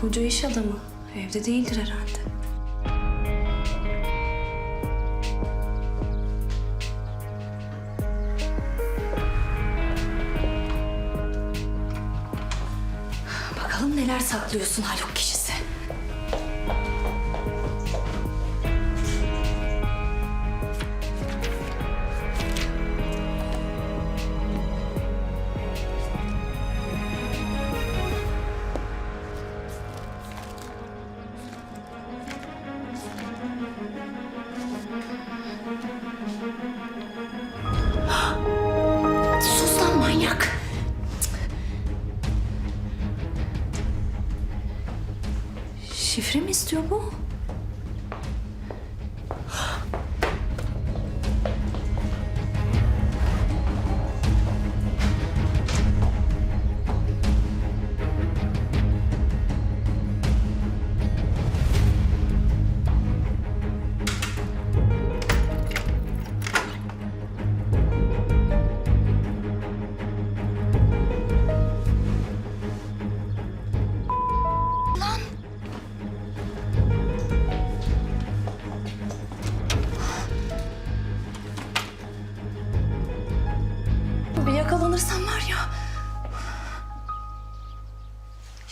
Koca iş adamı. Evde değildir herhalde. Bakalım neler saklıyorsun Haluk kişisi. Şifre mi istiyor bu?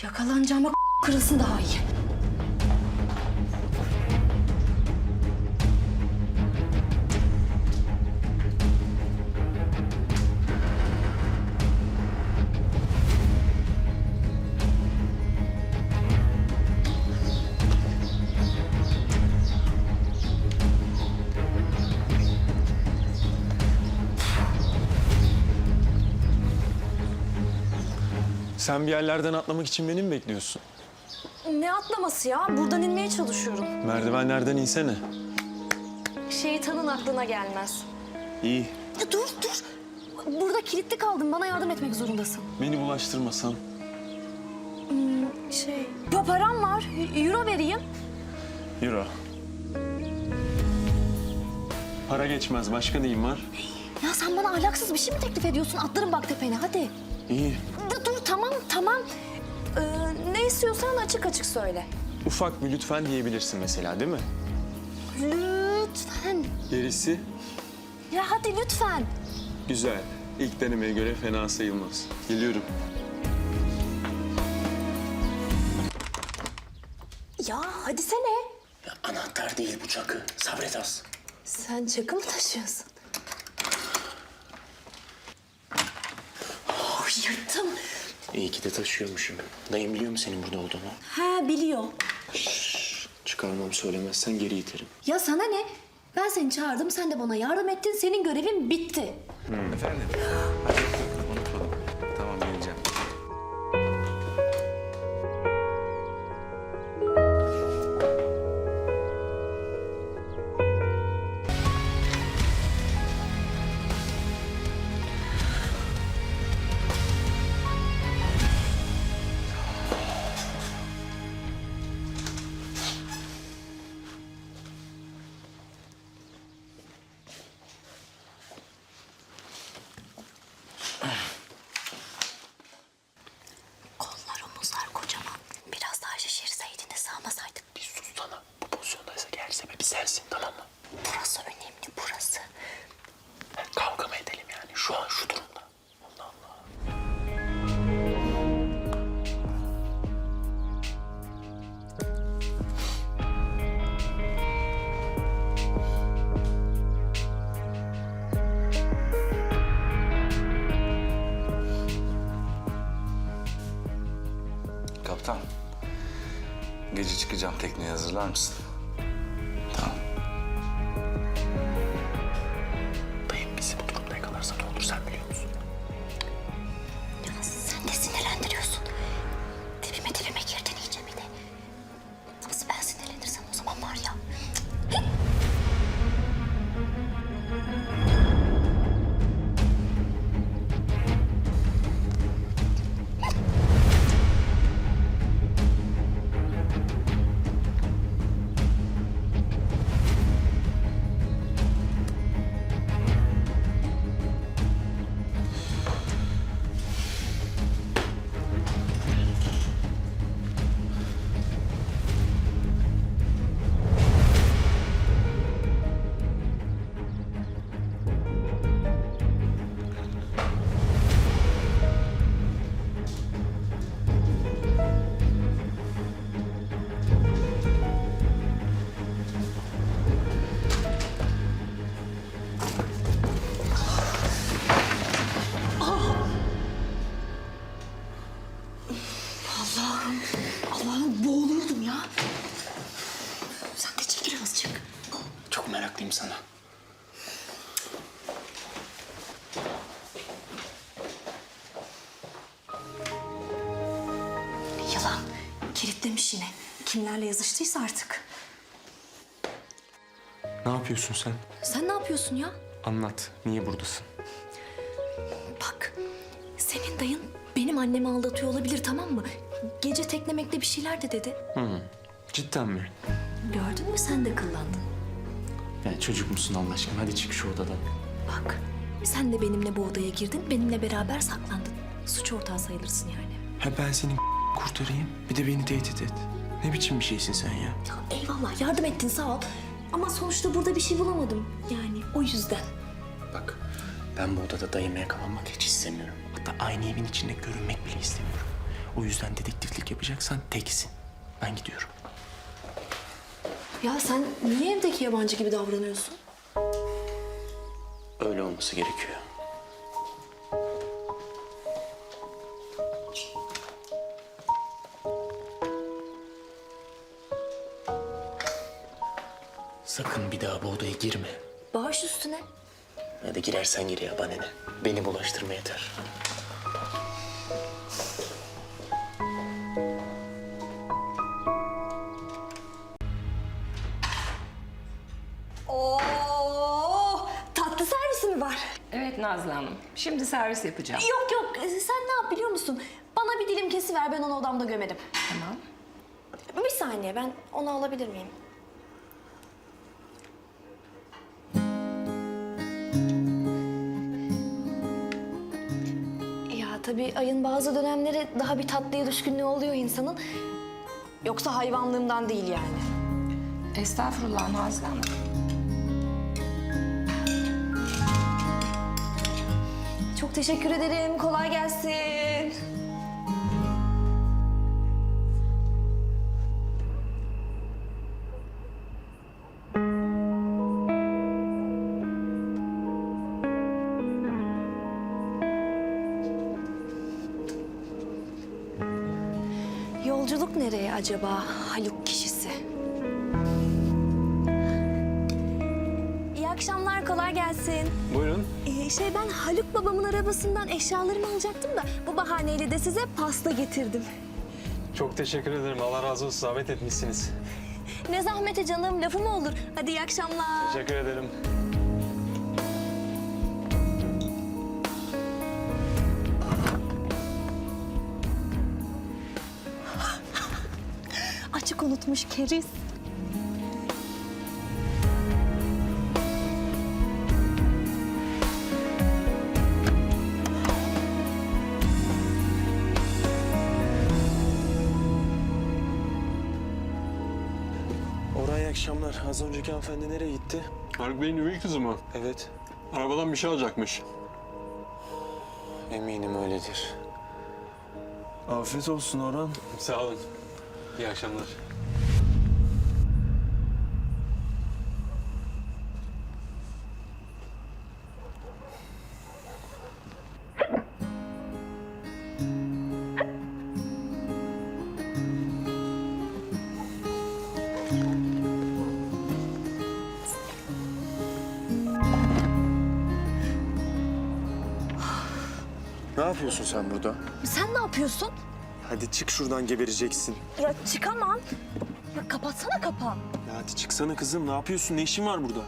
Yakalanacağıma kırılsın daha iyi. Sen bir yerlerden atlamak için beni mi bekliyorsun? Ne atlaması ya? Buradan inmeye çalışıyorum. Merdivenlerden insene. Şeytanın aklına gelmez. İyi. Ya dur dur. Burada kilitli kaldım. Bana yardım etmek zorundasın. Beni bulaştırmasan. Şey... Yo param var. Euro vereyim. Euro. Para geçmez. Başka neyim var? Ya sen bana ahlaksız bir şey mi teklif ediyorsun? Atlarım bak tepene hadi. İyi. Tamam tamam. Ee, ne istiyorsan açık açık söyle. Ufak bir lütfen diyebilirsin mesela değil mi? Lütfen. Gerisi Ya hadi lütfen. güzel. İlk denemeye göre fena sayılmaz. Geliyorum. Ya hadi sene. Ya anahtar değil bu çakı. Sabret az. Sen çakı mı taşıyorsun? İyi ki de taşıyormuşum. Dayım biliyor mu senin burada olduğunu? Ha biliyor. Çıkarmam söylemezsen geri iterim. Ya sana ne? Ben seni çağırdım, sen de bana yardım ettin. Senin görevin bitti. Efendim? Çıkacağım tekneye hazırlar mısın? Saklayayım sana. Yalan. Kilitlemiş yine. Kimlerle yazıştıysa artık. Ne yapıyorsun sen? Sen ne yapıyorsun ya? Anlat. Niye buradasın? Bak, senin dayın benim annemi aldatıyor olabilir tamam mı? Gece teklemekte bir şeyler de dedi. Cidden mi? Gördün mü sen de kıllandın. Ya çocuk musun Allah aşkına? Hadi çık şu odadan. Bak, sen de benimle bu odaya girdin, benimle beraber saklandın. Suç ortağı sayılırsın yani. Ha ben seni kurtarayım. Bir de beni tehdit et. Ne biçim bir şeysin sen ya? Ya eyvallah, yardım ettin sağ ol. Ama sonuçta burada bir şey bulamadım. Yani o yüzden. Bak ben bu odada dayıma yakalanmak hiç istemiyorum. Hatta aynı evin içinde görünmek bile istemiyorum. O yüzden dedektiflik yapacaksan teksin. Ben gidiyorum. Ya sen niye evdeki yabancı gibi davranıyorsun? Öyle olması gerekiyor. Sakın bir daha bu odaya girme. Bağış üstüne. Hadi girersen gir ya bana ne. Beni bulaştırma yeter. Şimdi servis yapacağım. Yok yok, e, sen ne yap biliyor musun? Bana bir dilim kesiver, ben onu odamda gömerim. Tamam. Bir saniye, ben onu alabilir miyim? Ya tabii ayın bazı dönemleri daha bir tatlıya düşkünlüğü oluyor insanın. Yoksa hayvanlığımdan değil yani. Estağfurullah Nazlı Hanım. Teşekkür ederim, kolay gelsin. Yolculuk nereye acaba Haluk kişisi? İyi akşamlar, kolay gelsin. Buyurun. Ee, şey ben Haluk babamın arabasından eşyalarımı alacaktım da bu bahaneyle de size pasta getirdim. Çok teşekkür ederim. Allah razı olsun. Zahmet etmişsiniz. Ne zahmete canım lafı mı olur? Hadi iyi akşamlar. Teşekkür ederim. Açık unutmuş keriz. Az önceki hanımefendi nereye gitti? Haluk Bey'in üvey kızı mı? Evet. Arabadan bir şey alacakmış. Eminim öyledir. Afiyet olsun Orhan. Sağ olun. İyi akşamlar. Yapıyorsun sen burada? Sen ne yapıyorsun? Hadi çık şuradan gebereceksin. Ya çıkamam. Ya kapatsana kapağı. Ya hadi çıksana kızım. Ne yapıyorsun? Ne işin var burada?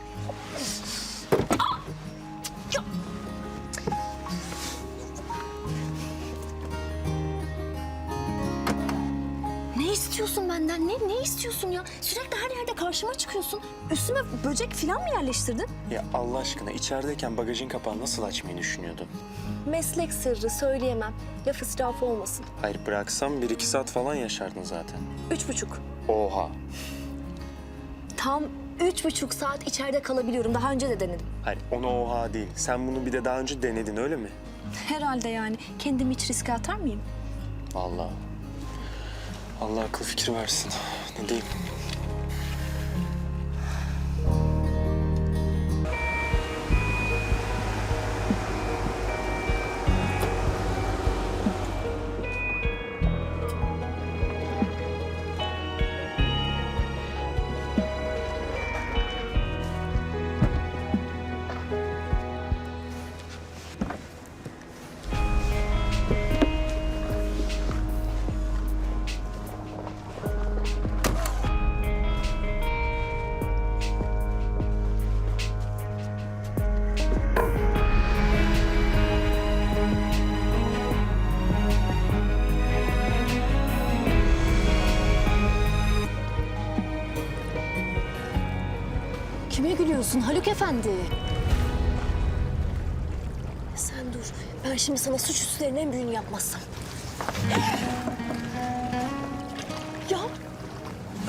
Ne istiyorsun benden? Ne ne istiyorsun ya? Sürekli karşıma çıkıyorsun. Üstüme böcek falan mı yerleştirdin? Ya Allah aşkına içerideyken bagajın kapağını nasıl açmayı düşünüyordun? Meslek sırrı söyleyemem. Laf israfı olmasın. Hayır bıraksam bir iki saat falan yaşardın zaten. Üç buçuk. Oha. Tam üç buçuk saat içeride kalabiliyorum. Daha önce de denedim. Hayır ona oha değil. Sen bunu bir de daha önce denedin öyle mi? Herhalde yani. Kendimi hiç riske atar mıyım? Vallahi. Allah akıl fikir versin. Ne diyeyim? Gülüyorsun Haluk Efendi? Sen dur. Ben şimdi sana suç üstlerinin en büyüğünü yapmazsam. ya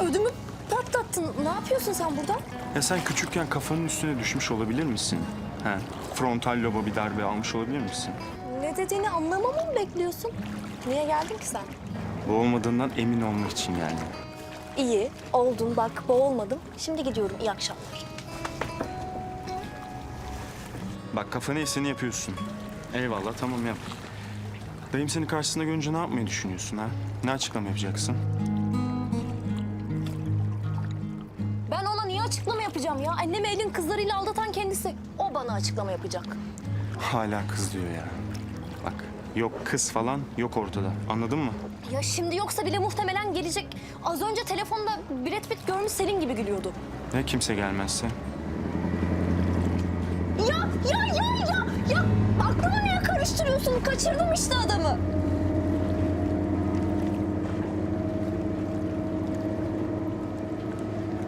ödümü patlattın. Ne yapıyorsun sen burada? Ya sen küçükken kafanın üstüne düşmüş olabilir misin? He. Frontal loba bir darbe almış olabilir misin? Ne dediğini anlamamı mı bekliyorsun? Niye geldin ki sen? Bu olmadığından emin olmak için yani. İyi, oldun bak boğulmadım. Şimdi gidiyorum, iyi akşamlar. Bak kafana eseni yapıyorsun. Eyvallah tamam yap. Dayım seni karşısında görünce ne yapmayı düşünüyorsun ha? Ne açıklama yapacaksın? Ben ona niye açıklama yapacağım ya? Annemi elin kızlarıyla aldatan kendisi. O bana açıklama yapacak. Hala kız diyor ya. Bak yok kız falan yok ortada. Anladın mı? Ya şimdi yoksa bile muhtemelen gelecek. Az önce telefonda Brad Pitt görmüş Selin gibi gülüyordu. Ne kimse gelmezse? Ya, ya, ya, ya! Aklımı niye karıştırıyorsun? Kaçırdım işte adamı.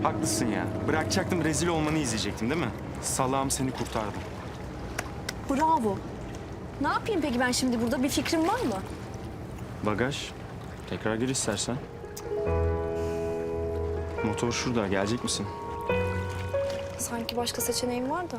Haklısın ya. Bırakacaktım rezil olmanı izleyecektim değil mi? Salağım seni kurtardım. Bravo. Ne yapayım peki ben şimdi burada? Bir fikrin var mı? Bagaj. Tekrar gir istersen. Motor şurada. Gelecek misin? Sanki başka seçeneğim var da.